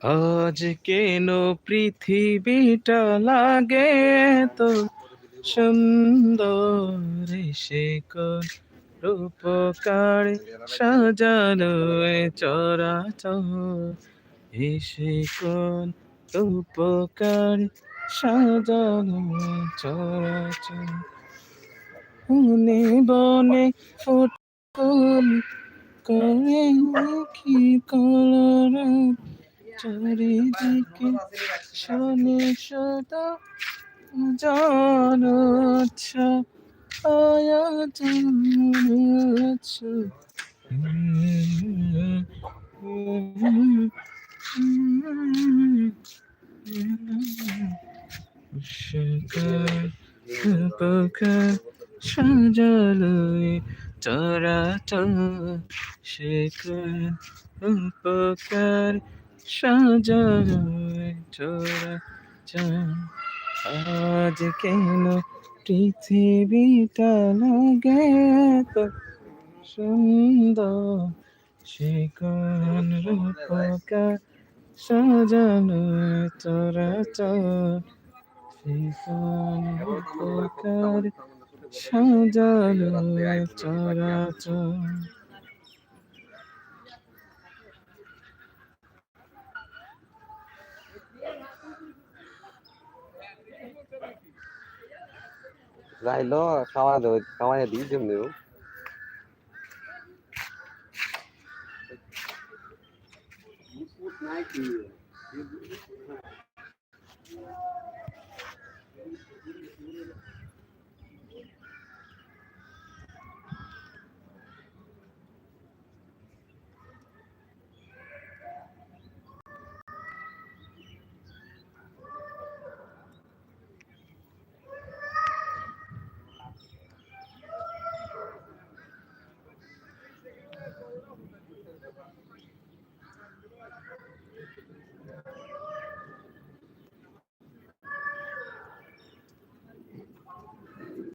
আজ কেন পৃথিবীটা লাগে তো সুন্দর সে রূপকার সাজানো চরাচর? এসে রূপকার সাজানো চরাচর? বনে বনে ফুটকুল করে কি কলরা চারিদিকে শোনে সদা জানাচ্ছ আয়া সাজালো চরাচর শেখর উপকার সাজানো চরাচর আজ কেন পৃথিবীটা লাগে তো সুন্দর সে কোন রূপকার সাজানো চরাচর সে রূপকার সাজানো চরাচর যাইলো খাওয়া দেবো খাওয়াই দিই যেমনি হোক।